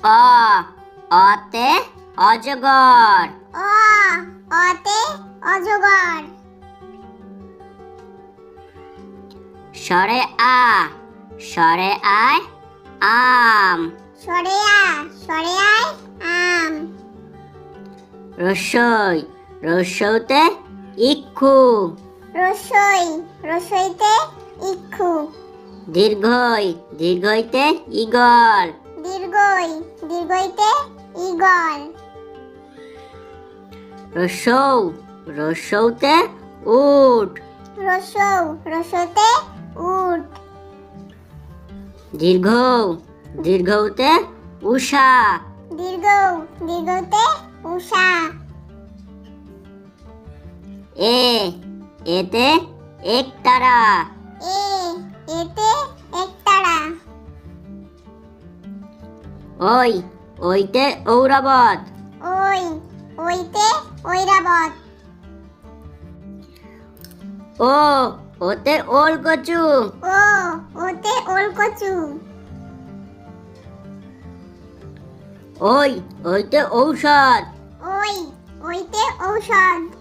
অ অতে অজগর। অ অতে অজগর। সরে আ সরে আয় আম। সরে আ সরে আয় আম। রসই রসৌতে ইক্ষু। রসই রসইতে ইক্ষু। দীর্ঘই দীর্ঘইতে ইগল দীর্ঘই দীর্ঘইতে ইগল রসৌ রসৌতে উট। রসৌ রসতে উট। দীর্ঘ দীর্ঘতে উষা। দীর্ঘ দীর্ঘতে উষা। এ এতে একতারা। এ ওই ওইতে ঔরবত ওই ওইতে ঐরাবত ও ওতে ওল কচু ও ওতে ওলকচু। ওই ওইতে ঔষধ। ওই ওইতে ঔষধ।